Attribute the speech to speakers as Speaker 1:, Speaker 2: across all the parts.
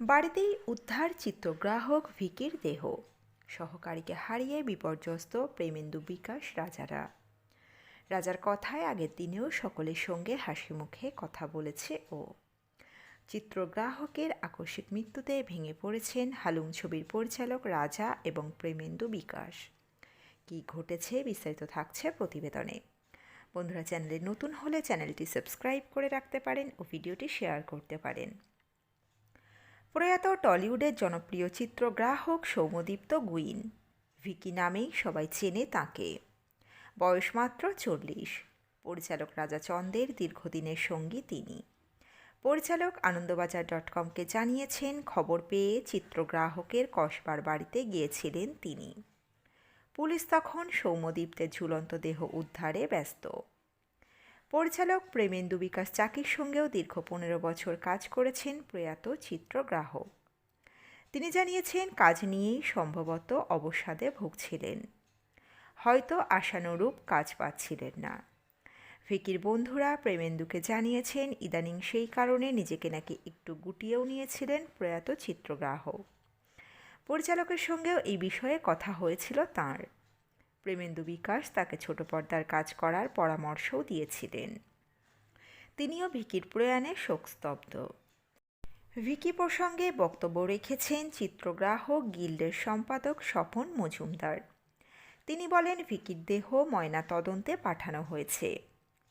Speaker 1: বাড়িতেই উদ্ধার চিত্রগ্রাহক ভিকির দেহ। সহকারীকে হারিয়ে বিপর্যস্ত প্রেমেন্দু বিকাশ রাজারা। রাজার কথায় আগের দিনেও সকলের সঙ্গে হাসি মুখে কথা বলেছে ও। চিত্রগ্রাহকের আকস্মিক মৃত্যুতে ভেঙে পড়েছেন হালুম ছবির পরিচালক রাজা এবং প্রেমেন্দু বিকাশ। কী ঘটেছে বিস্তারিত থাকছে প্রতিবেদনে। বন্ধুরা, চ্যানেলে নতুন হলে চ্যানেলটি সাবস্ক্রাইব করে রাখতে পারেন ও ভিডিওটি শেয়ার করতে পারেন। প্রয়াত টলিউডের জনপ্রিয় চিত্রগ্রাহক সৌম্যদীপ্ত গুইন। ভিকি নামেই সবাই চেনে তাকে। বয়স মাত্র চল্লিশ। পরিচালক রাজা চন্দের দীর্ঘদিনের সঙ্গী তিনি। পরিচালক আনন্দবাজার ডট কমকে জানিয়েছেন, খবর পেয়ে চিত্রগ্রাহকের কসবার বাড়িতে গিয়েছিলেন তিনি। পুলিশ তখন সৌম্যদীপ্তের ঝুলন্ত দেহ উদ্ধারে ব্যস্ত। পরিচালক প্রেমেন্দু বিকাশ চাকির সঙ্গেও দীর্ঘ পনেরো বছর কাজ করেছেন প্রয়াত চিত্রগ্রাহক তিনি জানিয়েছেন, কাজ নিয়েই সম্ভবত অবসাদে ভুগছিলেন। হয়তো আশানুরূপ কাজ পাচ্ছিলেন না। ভিকির বন্ধুরা প্রেমেন্দুকে জানিয়েছেন, ইদানিং সেই কারণে নিজেকে নাকি একটু গুটিয়েও নিয়েছিলেন প্রয়াত চিত্রগ্রাহক পরিচালকের সঙ্গেও এই বিষয়ে কথা হয়েছিল তাঁর। প্রেমেন্দু বিকাশ তাকে ছোট পর্দার কাজ করার পরামর্শও দিয়েছিলেন। তিনিও ভিকির প্রয়াণে শোকস্তব্ধ। ভিকি প্রসঙ্গে বক্তব্য রেখেছেন চিত্রগ্রাহক গিল্ডের সম্পাদক স্বপন মজুমদার। তিনি বলেন, ভিকির দেহ ময়না তদন্তে পাঠানো হয়েছে।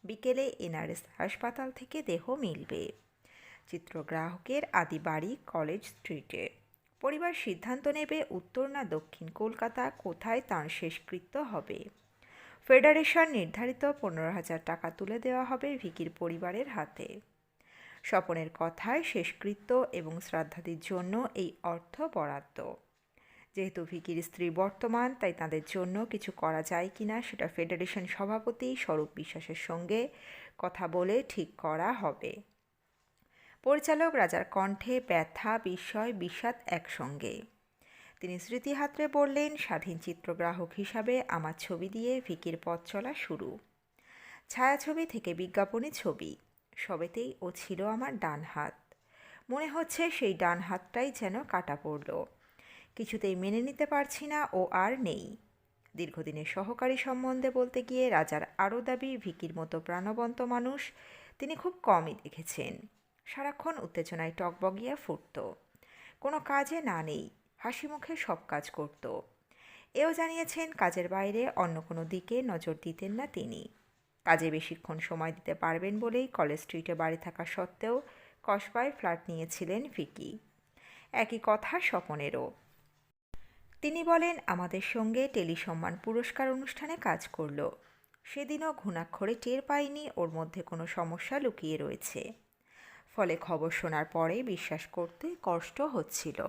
Speaker 1: বিকেলে এনআরএস হাসপাতাল থেকে দেহ মিলবে। চিত্রগ্রাহকের আদি বাড়ি কলেজ স্ট্রিটে। পরিবার সিদ্ধান্ত নেবে উত্তর না দক্ষিণ কলকাতা কোথায় তাঁর শেষকৃত্য হবে। ফেডারেশন নির্ধারিত পনেরো হাজার টাকা তুলে দেওয়া হবে ভিকির পরিবারের হাতে। স্বপনের কথায় শেষকৃত্য এবং শ্রাদ্ধাদির জন্য এই অর্থ বরাদ্দ। যেহেতু ভিকির স্ত্রী বর্তমান, তাই তাদের জন্য কিছু করা যায় কি না সেটা ফেডারেশন সভাপতি স্বরূপ বিশ্বাসের সঙ্গে কথা বলে ঠিক করা হবে। পরিচালক রাজার কণ্ঠে ব্যথা, বিস্ময়, বিষাদ একসঙ্গে। তিনি স্মৃতি হাতড়ে বললেন স্বাধীন চিত্রগ্রাহক হিসাবে আমার ছবি দিয়ে ভিকির পথ চলা শুরু। ছায়াছবি থেকে বিজ্ঞাপনী ছবি, সবেতেই ও ছিল আমার ডান হাত। মনে হচ্ছে সেই ডান হাতটাই যেন কাটা পড়ল। কিছুতেই মেনে নিতে পারছি না ও আর নেই। দীর্ঘদিনের সহকারী সম্বন্ধে বলতে গিয়ে রাজার আরও দাবি, ভিকির মতো প্রাণবন্ত মানুষ তিনি খুব কমই দেখেছেন। সারাক্ষণ উত্তেজনায় টকবগিয়া ফুটত। কোনো কাজে না নেই, হাসি মুখে সব কাজ করত। এও জানিয়েছেন, কাজের বাইরে অন্য কোনো দিকে নজর দিতেন না তিনি। কাজে বেশিক্ষণ সময় দিতে পারবেন বলেই কলেজ স্ট্রিটে বাড়ি থাকা সত্ত্বেও কসবায় ফ্ল্যাট নিয়েছিলেন ফিকি একই কথা স্বপনেরও। তিনি বলেন, আমাদের সঙ্গে টেলিসম্মান পুরস্কার অনুষ্ঠানে কাজ করল। সেদিনও ঘুণাক্ষরে টের পাইনি, ওর মধ্যে কোনো সমস্যা লুকিয়ে রয়েছে। ফলে খবর শোনার পরে বিশ্বাস করতে কষ্ট হচ্ছিল।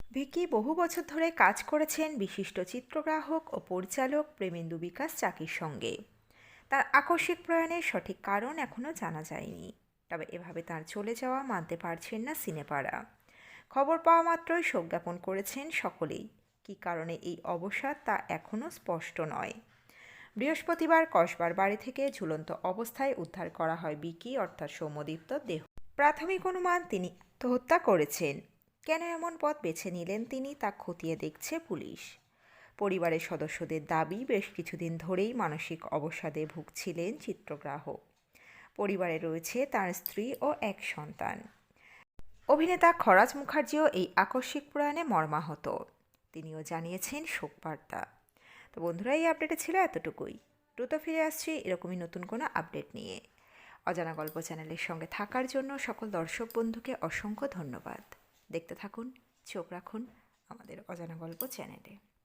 Speaker 1: ভিকি বহু বছর ধরে কাজ করেছেন বিশিষ্ট চিত্রগ্রাহক ও পরিচালক প্রেমেন্দু বিকাশ চাকির সঙ্গে। তার আকস্মিক প্রয়াণের সঠিক কারণ এখনও জানা যায়নি। তবে এভাবে তার চলে যাওয়া মানতে পারছেন না সিনেপাড়া। খবর পাওয়া মাত্রই শোক জ্ঞাপন করেছেন সকলেই। কী কারণে এই অবসাদ তা এখনও স্পষ্ট নয়। বৃহস্পতিবার কসবার বাড়ি থেকে ঝুলন্ত অবস্থায় উদ্ধার করা হয় বিকি, অর্থাৎ সৌম্যদীপ্ত দেহ। প্রাথমিক অনুমান, তিনি আত্মহত্যা করেছেন। কেন এমন পথ বেছে নিলেন তিনি তা খতিয়ে দেখছে পুলিশ। পরিবারের সদস্যদের দাবি, বেশ কিছুদিন ধরেই মানসিক অবসাদে ভুগছিলেন চিত্রগ্রাহক। পরিবারে রয়েছে তার স্ত্রী ও এক সন্তান। অভিনেতা খরাজ মুখার্জিও এই আকস্মিক প্রয়াণে মর্মাহত। তিনিও জানিয়েছেন শোকবার্তা। তো বন্ধুরা, এই আপডেটে ছিল এতটুকুই। দ্রুত ফিরে আসছি এরকমই নতুন কোনো আপডেট নিয়ে। অজানা গল্প চ্যানেলের সঙ্গে থাকার জন্য সকল দর্শক বন্ধুকে অসংখ্য ধন্যবাদ। দেখতে থাকুন, চোখ রাখুন আমাদের অজানা গল্প চ্যানেলে।